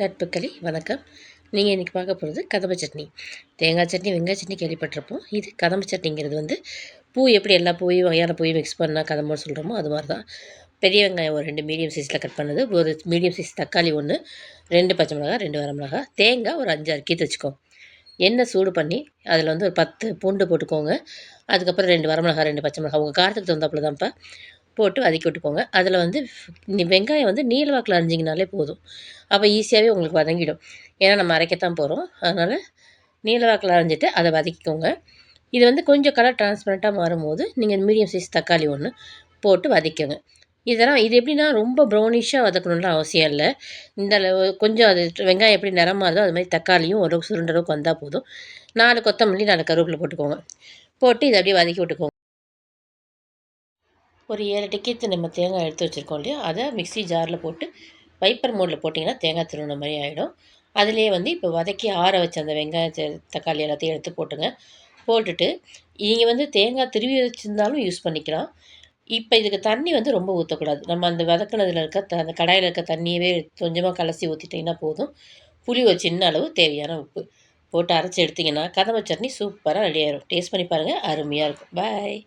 நட்புக்களி வணக்கம். நீங்கள் இன்றைக்கி பார்க்க போகிறது கதம்ப சட்னி. தேங்காய் சட்னி வெங்காய சட்னி கேள்விப்பட்டிருப்போம். இது கதம்ப சட்னிங்கிறது வந்து பூ எப்படி எல்லா பூவையும் வகையான பூவையும் மிக்ஸ் பண்ணால் கதம்பன்னு சொல்கிறோமோ அது மாதிரி தான் பெரிய வெங்காயம் ஒரு ரெண்டு மீடியம் சைஸில் கட் பண்ணது. ஒரு மீடியம் சைஸ் தக்காளி ஒன்று ரெண்டு பச்சை மிளகா ரெண்டு வர மிளகா தேங்காய் ஒரு அஞ்சாறு கீத்து வச்சுக்கோ. எண்ணெய் சூடு பண்ணி அதில் வந்து ஒரு பத்து பூண்டு போட்டுக்கோங்க. அதுக்கப்புறம் ரெண்டு வரமிளகா ரெண்டு பச்சை மிளகா உங்கள் காரத்துக்கு தகுந்தாப்புல தான்ப்பா. போட்டு வதக்கி விட்டுக்கோங்க அதில் வந்து வெங்காயம் வந்து நீல வாக்கில் அரிஞ்சிங்கனாலே போதும். அப்போ ஈஸியாகவே உங்களுக்கு வதங்கிடும். ஏன்னா நம்ம அரைக்கத்தான் போகிறோம் அதனால் நீல வாக்கில் அரைஞ்சிட்டு அதை வதக்கிக்கோங்க. இது வந்து கொஞ்சம் கலர் டிரான்ஸ்பரண்ட்டாக மாறும்போது நீங்கள் மீடியம் சைஸ் தக்காளி ஒன்று போட்டு வதக்கிக்கோங்க. இதெல்லாம் இது எப்படின்னா ரொம்ப ப்ரௌனிஷாக வதக்கணுன்ற அவசியம் இல்லை. இந்த அளவு கொஞ்சம் அது வெங்காயம் எப்படி நிறம் மாறுதோ அது மாதிரி தக்காளியும் ஒரு சுருண்டளவுக்கு வந்தால் போதும். நாலு கொத்தமல்லி நாலு கருவேப்பிலை போட்டுக்கோங்க. போட்டு இதை அப்படியே வதக்கி விட்டுக்கோங்க. ஒரு ஏழு டிக்கெட்டு நம்ம தேங்காய் எடுத்து வச்சுருக்கோம் இல்லையா? அதை மிக்ஸி ஜாரில் போட்டு வைப்பர் மோடில் போட்டிங்கன்னா தேங்காய் திருவின மாதிரி ஆகிடும் அதிலே வந்து இப்போ வதக்கி ஆற வச்ச அந்த வெங்காயம் தக்காளி எல்லாத்தையும் எடுத்து போட்டுங்க. போட்டுட்டு நீங்கள் வந்து தேங்காய் திருவி வச்சுருந்தாலும் யூஸ் பண்ணிக்கலாம். இப்போ இதுக்கு தண்ணி வந்து ரொம்ப ஊற்றக்கூடாது நம்ம அந்த வதக்கினதில் இருக்க த அந்த கடாயில் இருக்க தண்ணியவே கொஞ்சமாக கலசி ஊற்றிட்டிங்கன்னா போதும். புளி ஒரு சின்ன அளவு தேவையான உப்பு போட்டு அரைச்சி எடுத்திங்கன்னா கதம்ப சட்னி சூப்பராக ரெடி ஆயிடும் டேஸ்ட் பண்ணி பாருங்கள் அருமையாக இருக்கும். பாய்